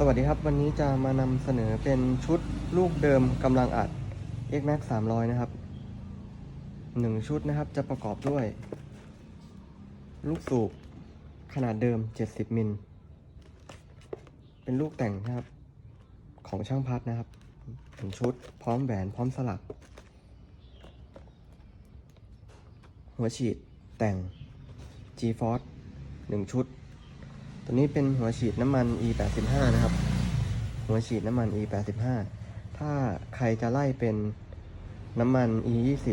สวัสดีครับ วันนี้จะมานำเสนอเป็นชุดลูกเดิมกำลังอัด X Max 300 นะครับ 1 ชุดนะครับจะประกอบด้วย ลูกสูบขนาดเดิม 70 มิล เป็นลูกแต่งนะครับ ของช่างพัดนะครับเป็นชุดพร้อมแหวนพร้อมสลัก หัวฉีดแต่ง G-Force 1 ชุด ตัวนี้เป็นหัวฉีดน้ำมัน E85 นะครับ หัวฉีดน้ำมัน E85 ถ้าใครจะไล่เป็นน้ำมัน E20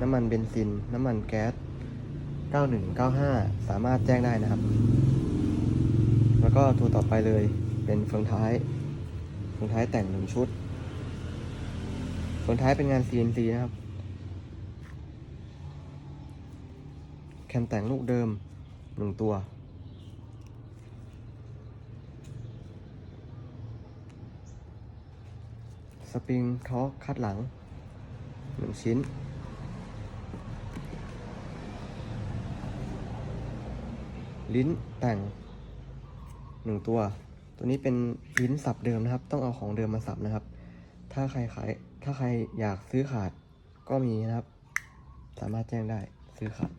น้ำมันเบนซิน น้ำมันแก๊ส 9195 สามารถแจ้งได้นะครับ แล้วก็ตัวต่อไปเลยเป็นเฟืองท้ายเฟืองท้ายแต่งหนึ่งชุดเฟืองท้ายเป็นงาน CNC นะครับ แคมแต่งลูกเดิมหนึ่งตัว ส ปริงทอกคัดหลังหนึ่งชิ้น ลิ้นแต่งหนึ่งตัว ตัวนี้เป็นลิ้นสับเดิมนะครับ ต้องเอาของเดิมมาสับนะครับ ถ้าใครขายถ้าใครอยากซื้อขาดก็มีนะครับ สามารถแจ้งได้ซื้อขาด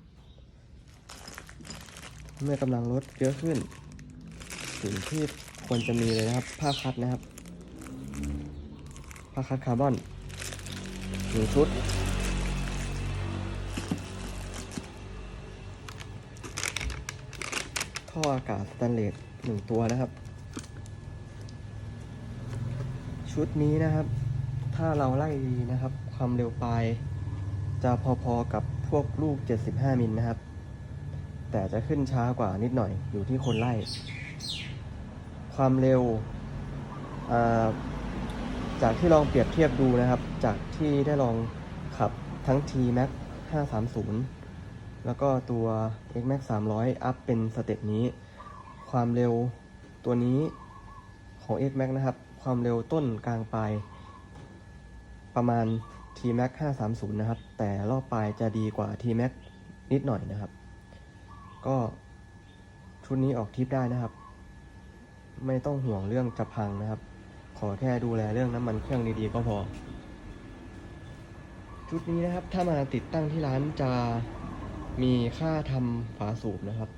เมื่อกำลังลดเยอะขึ้นสิ่งที่ควรจะมีเลยนะครับ ผ้าคัดนะครับ ผ้าคัดคาร์บอนหนึ่งชุด ท่ออากาศสแตนเลสหนึ่งตัวนะครับ ชุดนี้นะครับ ถ้าเราไล่ดีนะครับ ความเร็วปลายจะพอๆกับพวกลูก 75 มิลนะครับ แต่จะขึ้นช้ากว่านิดหน่อยอยู่ที่คนไล่ ความเร็วอ่า จากที่ลองเปรียบเทียบดูนะครับ จากที่ได้ลองขับทั้ง T Max 530 แล้วก็ตัว X Max 300 อัพเป็นสเต็ปนี้ ความเร็วตัวนี้ของ X Max นะครับ ความเร็วต้นกลางปลายประมาณ T Max 530 นะครับ แต่รอบปลายจะดีกว่า T Max นิดหน่อยนะครับ ก็ชุดนี้ออกทริปได้นะครับ ไม่ต้องห่วงเรื่องจะพังนะครับ ขอแค่ดูแลเรื่องน้ำมันเครื่องดีๆก็พอ ชุดนี้นะครับ ถ้ามาติดตั้งที่ร้านจะมีค่าทำฝาสูบนะครับ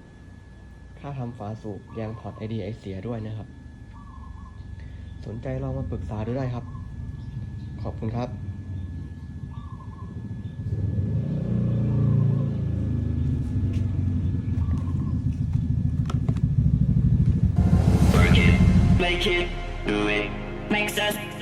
ค่าทำฝาสูบยางพอร์ตไอดีไอเสียด้วยนะครับ สนใจลองมาปรึกษาดูได้ครับ ขอบคุณครับ make it, do it, makes us